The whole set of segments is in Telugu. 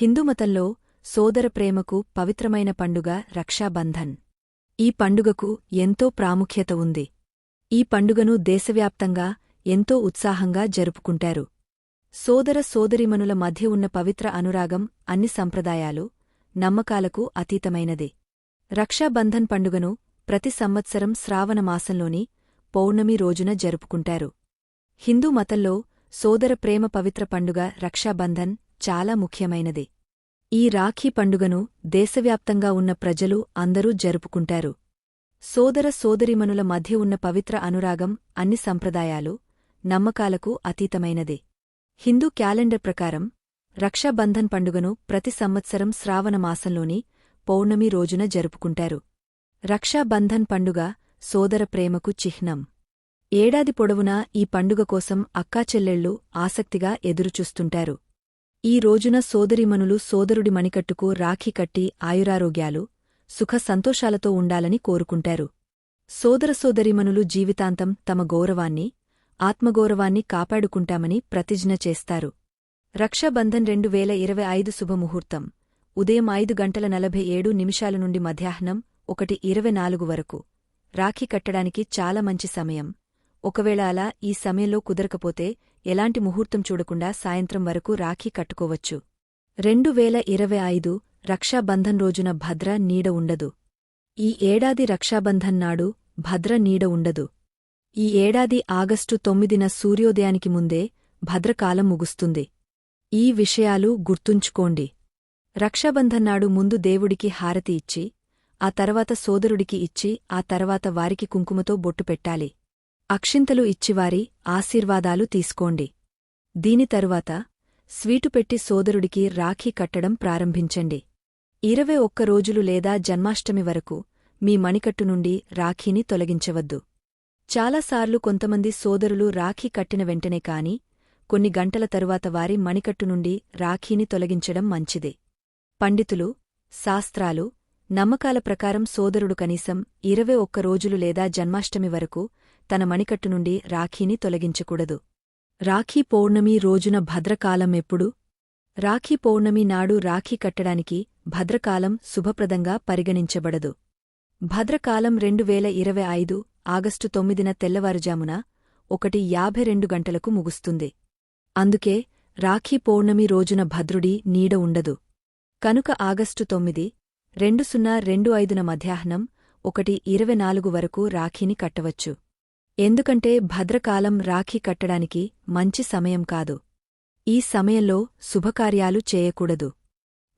హిందూమతంలో సోదర ప్రేమకు పవిత్రమైన పండుగ రక్షాబంధన్. ఈ పండుగకు ఎంతో ప్రాముఖ్యత ఉంది. ఈ పండుగను దేశవ్యాప్తంగా ఎంతో ఉత్సాహంగా జరుపుకుంటారు. సోదర సోదరిమనుల మధ్య ఉన్న పవిత్ర అనురాగం అన్ని సంప్రదాయాలు నమ్మకాలకు అతీతమైనది. రక్షాబంధన్ పండుగను ప్రతి సంవత్సరం శ్రావణ మాసంలోని పౌర్ణమి రోజున జరుపుకుంటారు. హిందూ మతంలో సోదర ప్రేమ పవిత్ర పండుగ రక్షాబంధన్ చాలా ముఖ్యమైనది. ఈ రాఖీ పండుగను దేశవ్యాప్తంగా ఉన్న ప్రజలు అందరూ జరుపుకుంటారు. సోదర సోదరిమనుల మధ్య ఉన్న పవిత్ర అనురాగం అన్ని సంప్రదాయాలు నమ్మకాలకు అతీతమైనది. హిందూ క్యాలెండర్ ప్రకారం రక్షాబంధన్ పండుగను ప్రతి సంవత్సరం శ్రావణమాసంలోని పౌర్ణమి రోజున జరుపుకుంటారు. రక్షాబంధన్ పండుగ సోదర ప్రేమకు చిహ్నం. ఏడాది పొడవునా ఈ పండుగ కోసం అక్కాచెల్లెళ్ళు ఆసక్తిగా ఎదురుచూస్తుంటారు. ఈ రోజున సోదరిమనులు సోదరుడి మణికట్టుకు రాఖీ కట్టి ఆయురారోగ్యాలు సుఖ సంతోషాలతో ఉండాలని కోరుకుంటారు. సోదరసోదరిమనులు జీవితాంతం తమ గౌరవాన్ని ఆత్మగౌరవాన్ని కాపాడుకుంటామని ప్రతిజ్ఞ చేస్తారు. రక్షాబంధన్ రెండు వేల ఇరవై ఐదు శుభముహూర్తం ఉదయం ఐదు గంటల నలభై ఏడు నిమిషాల నుండి మధ్యాహ్నం ఒకటి ఇరవై నాలుగు వరకు. రాఖీ కట్టడానికి చాలా మంచి సమయం. ఒకవేళ అలా ఈ సమయంలో కుదరకపోతే ఎలాంటి ముహూర్తం చూడకుండా సాయంత్రం వరకు రాఖీ కట్టుకోవచ్చు. రెండు వేల ఇరవై ఐదు రక్షాబంధన్ రోజున భద్ర నీడ ఉండదు. ఈ ఏడాది రక్షాబంధన్ నాడు భద్ర నీడ ఉండదు. ఈ ఏడాది ఆగస్టు తొమ్మిదిన సూర్యోదయానికి ముందే భద్రకాలం ముగుస్తుంది. ఈ విషయాలు గుర్తుంచుకోండి. రక్షాబంధన్ నాడు ముందు దేవుడికి హారతి ఇచ్చి ఆ తర్వాత సోదరుడికి ఇచ్చి ఆ తర్వాత వారికి కుంకుమతో బొట్టు పెట్టాలి. అక్షింతలు ఇచ్చివారి ఆశీర్వాదాలు తీసుకోండి. దీని తరువాత స్వీటు పెట్టి సోదరుడికి రాఖీ కట్టడం ప్రారంభించండి. ఇరవై ఒక్క రోజులు లేదా జన్మాష్టమి వరకు మీ మణికట్టు నుండి రాఖీని తొలగించవద్దు. చాలాసార్లు కొంతమంది సోదరులు రాఖీ కట్టిన వెంటనే కాని కొన్ని గంటల తరువాత వారి మణికట్టు నుండి రాఖీని తొలగించడం మంచిది. పండితులు శాస్త్రాలు నమ్మకాల ప్రకారం సోదరుడు కనీసం ఇరవై ఒక్క రోజులు లేదా జన్మాష్టమి వరకు తన మణికట్టు నుండి రాఖీని తొలగించకూడదు. రాఖీ పౌర్ణమి రోజున భద్రకాలం ఎప్పుడు? రాఖీ పౌర్ణమి నాడు రాఖీ కట్టడానికి భద్రకాలం శుభప్రదంగా పరిగణించబడదు. భద్రకాలం రెండు వేల ఇరవై ఐదు ఆగస్టు తొమ్మిదిన తెల్లవారుజామున ఒకటి యాభై రెండు గంటలకు ముగుస్తుంది. అందుకే రాఖీ పౌర్ణమి రోజున భద్రుడి నీడ ఉండదు. కనుక ఆగస్టు తొమ్మిది రెండు సున్నా రెండు ఐదున మధ్యాహ్నం ఒకటి ఇరవై నాలుగు వరకు రాఖీని కట్టవచ్చు. ఎందుకంటే భద్రకాలం రాఖీ కట్టడానికి మంచి సమయం కాదు. ఈ సమయంలో శుభకార్యాలు చేయకూడదు.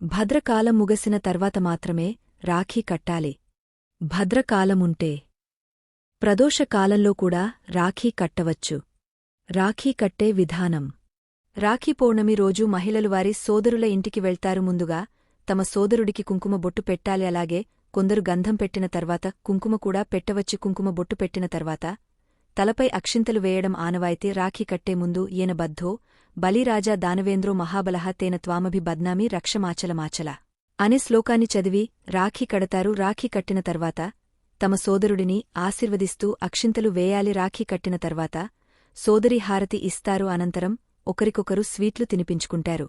భద్రకాలం ముగసిన తర్వాత మాత్రమే రాఖీ కట్టాలి. భద్రకాలముంటే ప్రదోషకాలంలో కూడా రాఖీ కట్టవచ్చు. రాఖీ కట్టే విధానం. రాఖీ పౌర్ణమి రోజు మహిళలు వారి సోదరుల ఇంటికి వెళ్తారు ముందుగా తమ సోదరుడికి కుంకుమ బొట్టు పెట్టాలి అలాగే కొందరు గంధం పెట్టిన తర్వాత కుంకుమ కూడా పెట్టవచ్చి. కుంకుమ బొట్టు పెట్టిన తర్వాత తలపై అక్షింతలు వేయడం ఆనవాయితీ రాఖీ కట్టే ముందు ఈయన బద్ధో బలిరాజా దానవేంద్రో మహాబలహ తేన త్వామభి బద్నామి రక్షమాచలమాచల. అనే శ్లోకాన్ని చదివి రాఖీ కడతారు రాఖీ కట్టిన తర్వాత తమ సోదరుడిని ఆశీర్వదిస్తూ అక్షింతలు వేయాలి రాఖీ కట్టిన తర్వాత సోదరి హారతి ఇస్తారు అనంతరం ఒకరికొకరు స్వీట్లు తినిపించుకుంటారు.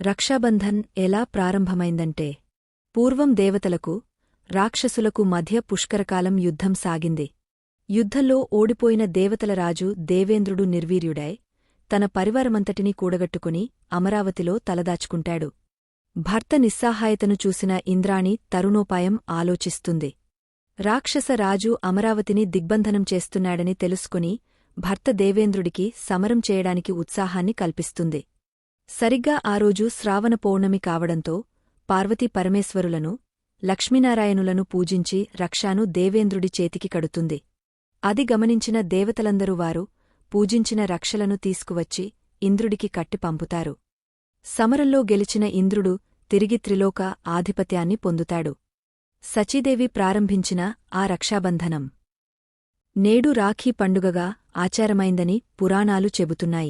రక్షాబంధన్ ఎలా ప్రారంభమైందంటే పూర్వం దేవతలకు రాక్షసులకు మధ్య పుష్కరకాలం యుద్ధం సాగింది. యుద్ధంలో ఓడిపోయిన దేవతల రాజు దేవేంద్రుడు నిర్వీర్యుడై తన పరివారమంతటినీ కూడగట్టుకుని అమరావతిలో తలదాచుకుంటాడు. భర్త నిస్సహాయతను చూసిన ఇంద్రాణి తరుణోపాయం ఆలోచిస్తుంది. రాక్షసరాజు అమరావతిని దిగ్బంధనం చేస్తున్నాడని తెలుసుకుని భర్త దేవేంద్రుడికి సమరం చేయడానికి ఉత్సాహాన్ని కల్పిస్తుంది. సరిగ్గా ఆ రోజు శ్రావణ పౌర్ణమి కావడంతో పార్వతీ పరమేశ్వరులను లక్ష్మీనారాయణులను పూజించి రక్షాను దేవేంద్రుడి చేతికి కడుతుంది. అది గమనించిన దేవతలందరూ వారు పూజించిన రక్షలను తీసుకువచ్చి ఇంద్రుడికి కట్టి పంపుతారు. సమరంలో గెలిచిన ఇంద్రుడు తిరిగి త్రిలోక ఆధిపత్యాన్ని పొందుతాడు. సచీదేవి ప్రారంభించిన ఆ రక్షాబంధనం. నేడు రాఖీ పండుగగా ఆచారమైందని పురాణాలు చెబుతున్నాయి.